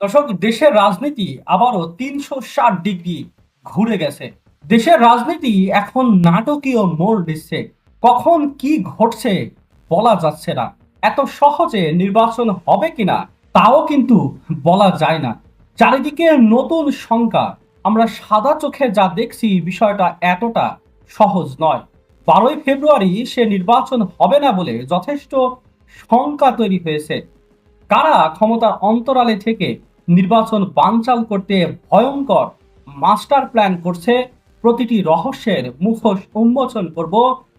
দর্শক, দেশের রাজনীতি আবারও তিনশো ষাট ডিগ্রি ঘুরে গেছে। দেশের রাজনীতি এখন নাটকীয় মোড় নিচ্ছে। কখন কি ঘটছে বলা যাচ্ছে না। এত সহজে নির্বাচন হবে কিনা তাও কিন্তু বলা যায় না। চারিদিকে নতুন শঙ্কা। আমরা সাদা চোখে যা দেখছি বিষয়টা এতটা সহজ নয়। বারোই ফেব্রুয়ারি সে নির্বাচন হবে না বলে যথেষ্ট শঙ্কা তৈরি হয়েছে। কারা ক্ষমতার অন্তরালে থেকে নির্বাচন বানচাল করতে ভয়ঙ্কর মাস্টার প্ল্যান করছে প্রতিটি রহস্যের মুখোশ উন্মোচন করব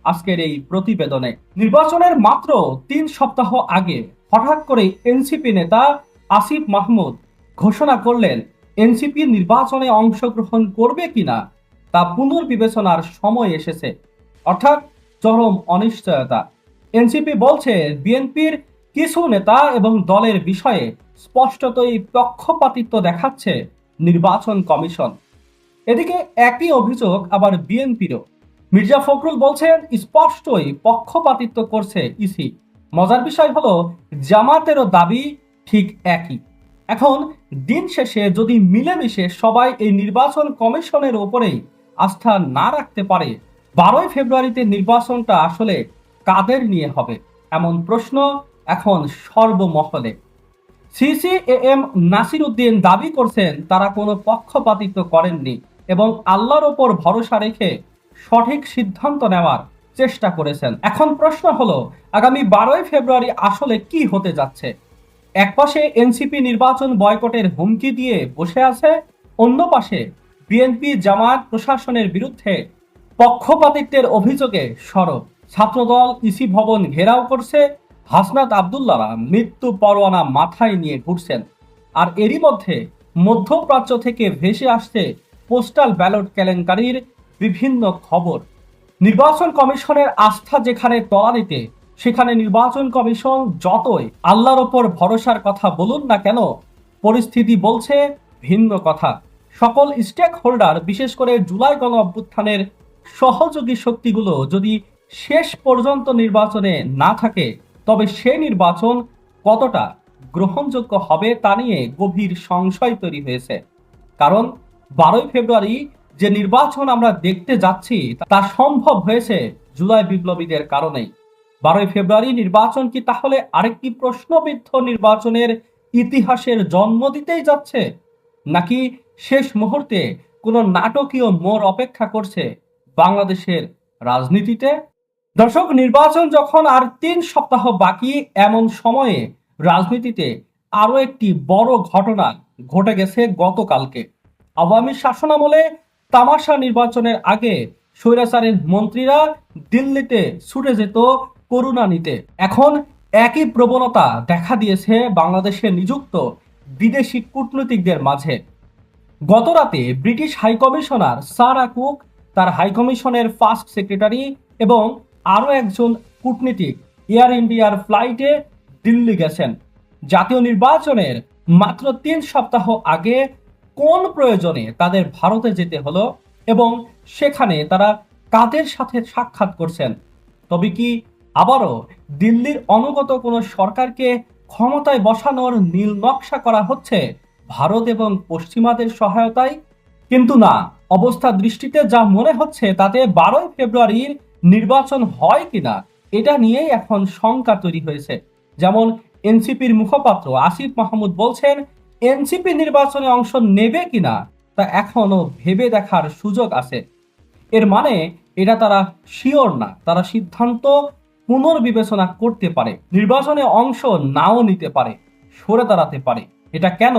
আজকের এই প্রতিবেদনে। নির্বাচনের মাত্র তিন সপ্তাহ আগে হঠাৎ করে এনসিপি নেতা আসিফ মাহমুদ ঘোষণা করলেন, এনসিপি নির্বাচনে অংশগ্রহণ করবে কিনা তা পুনর্বিবেচনার সময় এসেছে। অর্থাৎ চরম অনিশ্চয়তা। এনসিপি বলছে, বিএনপির কিছু নেতা এবং দলের বিষয়ে স্পষ্টতই পক্ষপাতিত্ব দেখাচ্ছে নির্বাচন কমিশন। এদিকে একই অভিযোগ আবার বিএনপিরও। মির্জা ফখরুল বলছেন, স্পষ্টই পক্ষপাতিত্ব করছে ইসি। মজার বিষয় হলো, জামাতেরও দাবি ঠিক একই। এখন দিন শেষে যদি মিলেমিশে সবাই এই নির্বাচন কমিশনের ওপরেই আস্থা না রাখতে পারে, বারোই ফেব্রুয়ারিতে নির্বাচনটা আসলে কাদের নিয়ে হবে? এমন প্রশ্ন এখন সর্বমহলে। সিসিএএম নাসির উদ্দিন দাবি করছেন, তারা কোনো পক্ষপাতিত্ব করেননি এবং আল্লাহর ওপর ভরসা রেখে সঠিক সিদ্ধান্ত নেওয়ার চেষ্টা করেছেন। এখন প্রশ্ন হলো, আগামী বারোই ফেব্রুয়ারি আসলে কি হতে যাচ্ছে? একপাশে এনসিপি নির্বাচন বয়কটের হুমকি দিয়ে বসে আছে, অন্য পাশে বিএনপি জামায়াত প্রশাসনের বিরুদ্ধে পক্ষপাতিত্বের অভিযোগে সরব। ছাত্রদল ইসি ভবন ঘেরাও করছে হাসনাত আবদুল্লারা মৃত্যু পরোয়ানা মাথায় নিয়ে ঘুরছেন। আর এরই মধ্যে মধ্যপ্রাচ্য থেকে ভেসে আসছে পোস্টাল ব্যালট কেলেঙ্কারির বিভিন্ন খবর। নির্বাচন কমিশনের আস্থা যেখানে তলানিতে সেখানে নির্বাচন কমিশন যতই আল্লাহর ওপর ভরসার কথা বলুন না কেন, পরিস্থিতি বলছে ভিন্ন কথা। সকল স্টেক হোল্ডার বিশেষ করে জুলাই গণ অভ্যুত্থানের সহযোগী শক্তিগুলো যদি শেষ পর্যন্ত নির্বাচনে না থাকে তবে সে নির্বাচন কতটা গ্রহণযোগ্য হবে তা নিয়ে গভীর সংশয় তৈরি হয়েছে। কারণ বারোই ফেব্রুয়ারি যে নির্বাচন আমরা দেখতে যাচ্ছি, তা সম্ভব হয়েছে জুলাই বিপ্লবীদের কারণেই। বারোই ফেব্রুয়ারি নির্বাচন কি তাহলে আরেকটি প্রশ্নবিদ্ধ নির্বাচনের ইতিহাসের জন্ম দিতেই যাচ্ছে? নাকি শেষ মুহূর্তে কোনো নাটকীয় মোড় অপেক্ষা করছে বাংলাদেশের রাজনীতিতে? দর্শক, নির্বাচন যখন আর তিন সপ্তাহ বাকি, এমন সময়ে রাজনীতিতে আরও একটি বড় ঘটনা ঘটে গেছে গতকালকে। আওয়ামী শাসনামলে তামাশা নির্বাচনের আগে স্বৈরাচারের মন্ত্রীরা দিল্লিতে ছুটে যেত করুণা নিতে। এখন একই প্রবণতা দেখা দিয়েছে বাংলাদেশে নিযুক্ত বিদেশি কূটনীতিকদের মাঝে। গতরাতে ব্রিটিশ হাইকমিশনার সারা কুক, তার হাইকমিশনের ফার্স্ট সেক্রেটারি এবং আরও একজন কূটনীতিক এয়ার ইন্ডিয়ার ফ্লাইটে দিল্লি গেছেন। জাতীয় নির্বাচনের মাত্র তিন সপ্তাহ আগে কোন প্রয়োজনে তাদের ভারতে যেতে হলো এবং সেখানে তারা কাদের সাথে সাক্ষাৎ করছেন? তবে কি আবারও দিল্লির অনুগত কোনো সরকারকে ক্ষমতায় বসানোর নীল নকশা করা হচ্ছে ভারত এবং পশ্চিমাদের সহায়তায়? কিন্তু না, অবস্থা দৃষ্টিতে যা মনে হচ্ছে তাতে বারোই ফেব্রুয়ারির নির্বাচন হয় কিনা, এটা নিয়েই এখন শঙ্কা তৈরি হয়েছে। যেমন এনসিপির মুখপাত্র আসিফ মাহমুদ বলছেন, এনসিপি নির্বাচনে অংশ নেবে কিনা, তা এখনও ভেবে দেখার সুযোগ আছে। এর মানে এটা তারা শিওর না, তারা সিদ্ধান্ত পুনর্বিবেচনা করতে পারে, নির্বাচনে অংশ নাও নিতে পারে, সরে দাঁড়াতে পারে। এটা কেন?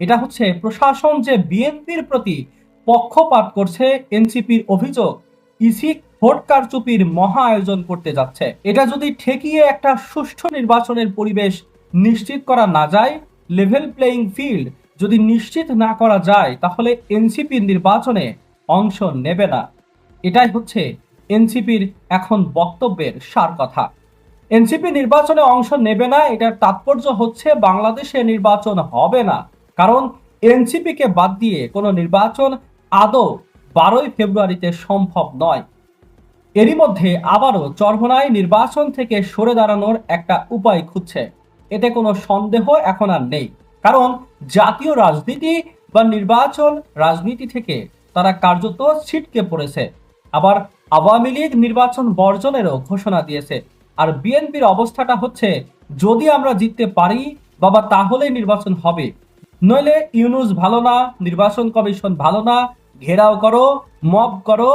এটা হচ্ছে প্রশাসন যে বিএনপির প্রতি পক্ষপাত করছে এনসিপির অভিযোগ, ইসি ভোট কারচুপির মহা আয়োজন করতে যাচ্ছে। এটা যদি ঠেকিয়ে একটা সুষ্ঠু নির্বাচনের পরিবেশ নিশ্চিত করা না যায় লেভেল প্লেইং ফিল্ড যদি নিশ্চিত না করা যায়, তাহলে এনসিপির নির্বাচনে অংশ নেবে না। এটাই হচ্ছে এনসিপির এখন বক্তব্যের সার কথা। এনসিপি নির্বাচনে অংশ নেবে না, এটার তাৎপর্য হচ্ছে বাংলাদেশে নির্বাচন হবে না। কারণ এনসিপিকে বাদ দিয়ে কোনো নির্বাচন আদৌ বারোই ফেব্রুয়ারিতে সম্ভব নয়। এরই মধ্যে আবারও চরমনায় নির্বাচন থেকে সরে দাঁড়ানোর একটা উপায় খুঁজছে। এতে কোনো সন্দেহ এখন আর নেই। কারণ জাতীয় রাজনীতি বা নির্বাচন রাজনীতি থেকে তারা কার্যত ছিটকে পড়েছে। আবার আওয়ামী লীগ নির্বাচন বর্জনেরও ঘোষণা দিয়েছে। আর বিএনপির অবস্থাটা হচ্ছে, যদি আমরা জিততে পারি, বাবা তাহলে নির্বাচন হবে। নইলে ইউনুস ভালো না, নির্বাচন কমিশন ভালো না, ঘেরাও করো, মব করো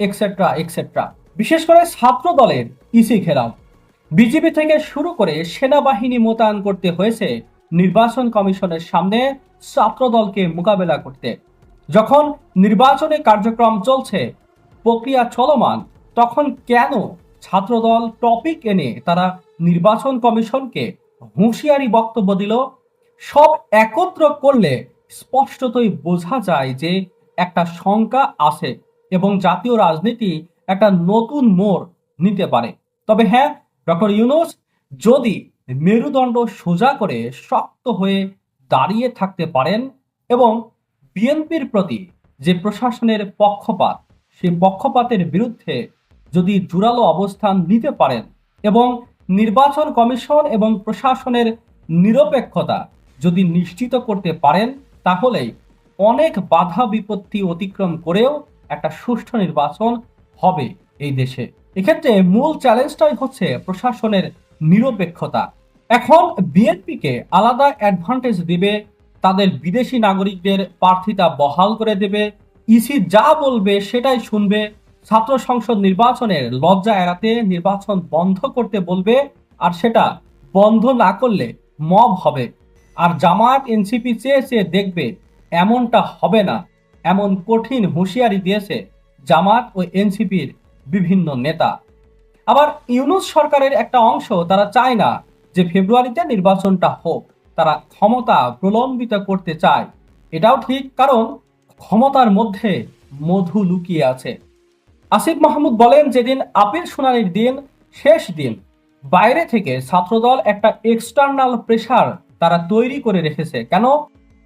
এক্সেট্রা এক্সেট্রা বিশেষ করে ছাত্র দলের ইসি ঘেরাও বিজেপি থেকে শুরু করে সেনাবাহিনী মোতায়েন করতে হয়েছে নির্বাচন কমিশনের সামনে ছাত্র দলকে মোকাবেলা করতে। যখন নির্বাচনী কার্যক্রম চলছে, প্রক্রিয়া চলমান, তখন কেন ছাত্রদল টপিক এনে তারা নির্বাচন কমিশনকে হুঁশিয়ারি বক্তব্য দিল? সব একত্র করলে স্পষ্টতই বোঝা যায় যে একটা শঙ্কা আছে। এবং জাতীয় রাজনীতি একটা নতুন মোড় নিতে পারে। তবে হ্যাঁ ডক্টর ইউনুস, যদি মেরুদণ্ড সোজা করে শক্ত হয়ে দাঁড়িয়ে থাকতে পারেন এবং বিএনপির প্রতি যে প্রশাসনের পক্ষপাত, সেই পক্ষপাতের বিরুদ্ধে যদি জোরালো অবস্থান নিতে পারেন এবং নির্বাচন কমিশন এবং প্রশাসনের নিরপেক্ষতা যদি নিশ্চিত করতে পারেন, তাহলেই অনেক বাধা বিপত্তি অতিক্রম করেও একটা সুষ্ঠু নির্বাচন হবে এই দেশে। এক্ষেত্রে মূল চ্যালেঞ্জটাই হচ্ছে প্রশাসনের নিরপেক্ষতা। এখন বিএনপিকে আলাদা অ্যাডভান্টেজ দিবে, তাদের বিদেশি নাগরিকদের প্রার্থিতা বহাল করে দেবে ইসি যা বলবে সেটাই শুনবে, ছাত্র সংসদ নির্বাচনের লজ্জা এড়াতে নির্বাচন বন্ধ করতে বলবে, আর সেটা বন্ধ না করলে মব হবে। আর জামায়াত এনসিপি চেয়ে চেয়ে দেখবে, এমনটা হবে না। এমন কঠিন হুঁশিয়ারি দিয়েছে জামাত ও এনসিপির বিভিন্ন নেতা। আবার ইউনুস সরকারের একটা অংশ তারা চায় না যে ফেব্রুয়ারিতে নির্বাচনটা হোক, তারা ক্ষমতা প্রলম্বিত করতে চায়। এটাও ঠিক, কারণ ক্ষমতার মধ্যে মধু লুকিয়ে আছে। আসিফ মাহমুদ বলেন, যেদিন আপিল শুনানির দিন, শেষ দিন, বাইরে থেকে ছাত্রদল একটা এক্সটার্নাল প্রেসার তারা তৈরি করে রেখেছে। কেন?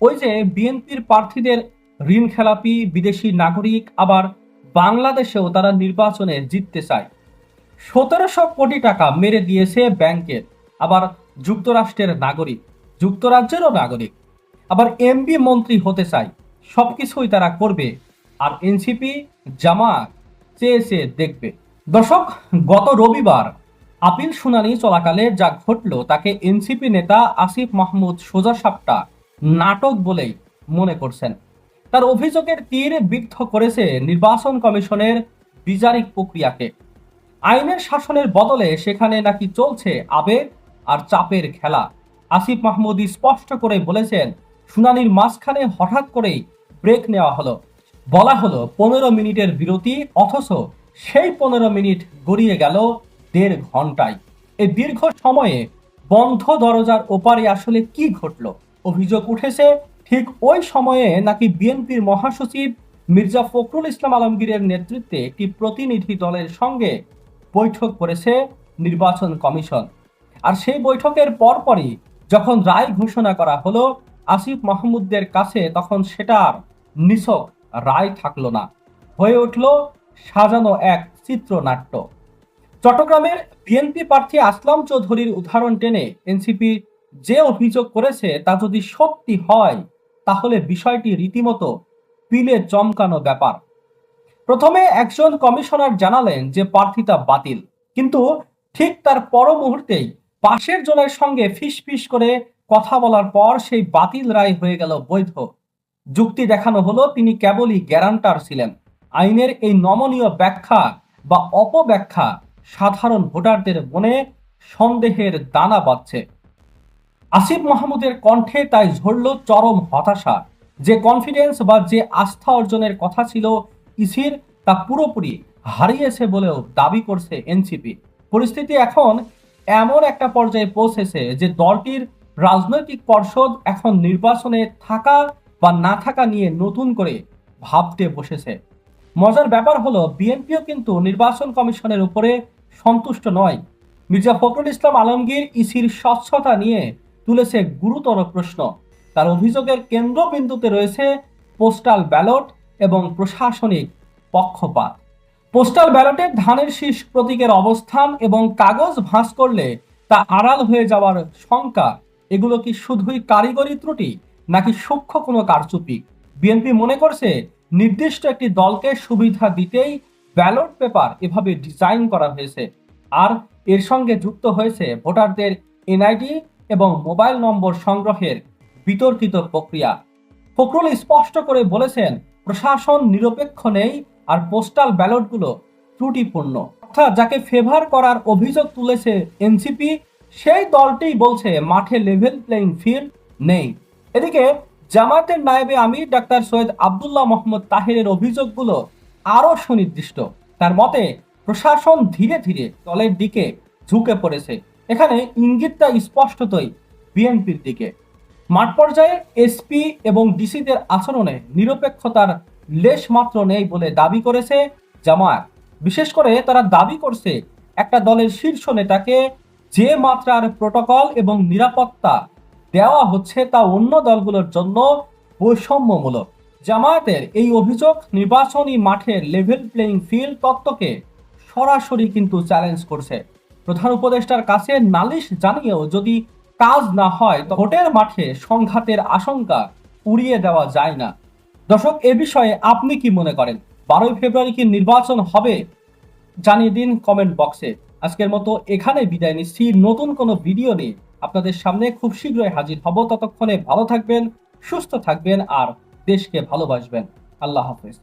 ওই যে বিএনপির প্রার্থীদের ঋণ খেলাপি, বিদেশি নাগরিক, আবার বাংলাদেশেও তারা নির্বাচনে জিততে চায়। সতেরোশো কোটি টাকা মেরে দিয়েছে ব্যাংকের আবার যুক্তরাষ্ট্রের নাগরিক, যুক্তরাজ্যেরও নাগরিক। আবার এমপি মন্ত্রী হতে চায়, সবকিছুই তারা করবে, আর এনসিপি জামাত, চেয়ে চেয়ে দেখবে। দর্শক, গত রবিবার আপিল শুনানি চলাকালে যা ঘটল তাকে এনসিপি নেতা আসিফ মাহমুদ সোজা সাপটা নাটক বলেই মনে করছেন। তার অভিযোগের তীর বিদ্ধ করেছে নির্বাচন কমিশনের বিচারিক প্রক্রিয়াকে। আইনের শাসনের বদলে সেখানে নাকি চলছে আবেগ আর চাপের খেলা। আসিফ মাহমুদ স্পষ্ট করে বলেছেন, শুনানির মাঝখানে হঠাৎ করেই ব্রেক নেওয়া হলো। বলা হলো, পনেরো মিনিটের বিরতি, অথচ সেই পনেরো মিনিট গড়িয়ে গেল দেড় ঘন্টায় এই দীর্ঘ সময়ে বন্ধ দরজার ওপারে আসলে কি ঘটল? অভিযোগ উঠেছে ঠিক ওই সময়ে নাকি বিএনপির মহাসচিব মির্জা ফখরুল ইসলাম আলমগীরের নেতৃত্বে একটি প্রতিনিধি দলের সঙ্গে বৈঠক করেছে নির্বাচন কমিশন। আর সেই বৈঠকের পরপরই যখন রায় ঘোষণা করা হলো, আসিফ মাহমুদদের কাছে তখন সেটার নিছক রায় থাকল না। হয়ে উঠল সাজানো এক চিত্রনাট্য। চট্টগ্রামের বিএনপি প্রার্থী আসলাম চৌধুরীর উদাহরণ টেনে এনসিপি যে অভিযোগ করেছে তা যদি সত্যি হয় তাহলে বিষয়টি রীতিমতো পিলে চমকানো ব্যাপার। প্রথমে একজন কমিশনার জানালেন যে প্রার্থিতা বাতিল, কিন্তু ঠিক তার পর মুহূর্তেই পাশের জনের সঙ্গে ফিসফিস করে কথা বলার পর সেই বাতিল রায় হয়ে গেল বৈধ। যুক্তি দেখানো হলো তিনি কেবলই গ্যারান্টার ছিলেন। আইনের এই নমনীয় ব্যাখ্যা বা অপব্যাখ্যা সাধারণ ভোটারদের মনে সন্দেহের দানা বাঁধছে। আসিফ মাহমুদের কণ্ঠে তাই ঝরল চরম হতাশা। যে কনফিডেন্স বা যে আস্থা অর্জনের কথা ছিল ইসির, তা পুরোপুরি হারিয়েছে বলেও দাবি করছে এনসিপি। পরিস্থিতি এখন এমন একটা পর্যায়ে পৌঁছেছে যে দলটির রাজনৈতিক পর্ষদ এখন নির্বাচনে থাকা বা না থাকা নিয়ে নতুন করে ভাবতে বসেছে। মজার ব্যাপার হলো, বিএনপিও কিন্তু নির্বাচন কমিশনের উপরে সন্তুষ্ট নয়। মির্জা ফখরুল ইসলাম আলমগীর ইসির স্বচ্ছতা নিয়ে তুলেছে গুরুতর প্রশ্ন। তার অভিযোগের কেন্দ্রবিন্দুতে রয়েছে পোস্টাল ব্যালট এবং প্রশাসনিক পক্ষপাত। পোস্টাল ব্যালটে ধানের শীষ প্রতীকের অবস্থান এবং কাগজ ভাঁজ করলে তা আড়াল হয়ে যাওয়ার শঙ্কা। এগুলো কি শুধুই কারিগরি ত্রুটি, নাকি সূক্ষ্ম কোনো কারচুপি? বিএনপি মনে করছে, নির্দিষ্ট একটি দলকে সুবিধা দিতেই ব্যালট পেপার এভাবে ডিজাইন করা হয়েছে। আর এর সঙ্গে যুক্ত হয়েছে ভোটারদের এনআইডি এবং মোবাইল নম্বর সংগ্রহের বিতর্কিত প্রক্রিয়া। ফখরুল স্পষ্ট করে বলেছেন, প্রশাসন নিরপেক্ষ নেই আর পোস্টাল ব্যালটগুলো ত্রুটিপূর্ণ। অর্থাৎ যাকে ফেভার করার অভিযোগ তুলেছে এনসিপি সেই দলটিই বলছে মাঠে লেভেল প্লেইং ফিল্ড নেই। এদিকে জামায়াতের নায়েবে আমির ডাক্তার সৈয়দ আবদুল্লাহ মোহাম্মদ তাহিরের অভিযোগগুলো আরও সুনির্দিষ্ট। তার মতে, প্রশাসন ধীরে ধীরে দলের দিকে ঝুঁকে পড়েছে। এখানে ইঙ্গিতটা স্পষ্টতই বিএনপির দিকে। মাঠ পর্যায়ে এসপি এবং ডিসিদের আচরণে নিরপেক্ষতার লেশ মাত্র নেই বলে দাবি করেছে জামায়াত। বিশেষ করে তারা দাবি করছে একটা দলের শীর্ষ নেতাকে যে মাত্রার প্রোটোকল এবং নিরাপত্তা দেওয়া হচ্ছে তা অন্য দলগুলোর জন্য বৈষম্যমূলক। জামায়াতের এই অভিযোগ নির্বাচনী মাঠের লেভেল প্লেইং ফিল্ড তত্ত্বকে সরাসরি কিন্তু চ্যালেঞ্জ করছে। প্রধান উপদেষ্টার কাছে নালিশ জানিয়েও যদি কাজ না হয় ভোটের মাঠে সংঘাতের আশঙ্কা উড়িয়ে দেওয়া যায় না। দর্শক, এ বিষয়ে আপনি কি মনে করেন? বারোই ফেব্রুয়ারি কি নির্বাচন হবে? জানিয়ে দিন কমেন্ট বক্সে। আজকের মতো এখানে বিদায় নিচ্ছি। নতুন কোনো ভিডিও নিয়ে আপনাদের সামনে খুব শীঘ্রই হাজির হব। ততক্ষণে ভালো থাকবেন, সুস্থ থাকবেন আর দেশকে ভালোবাসবেন। আল্লাহ হাফেজ।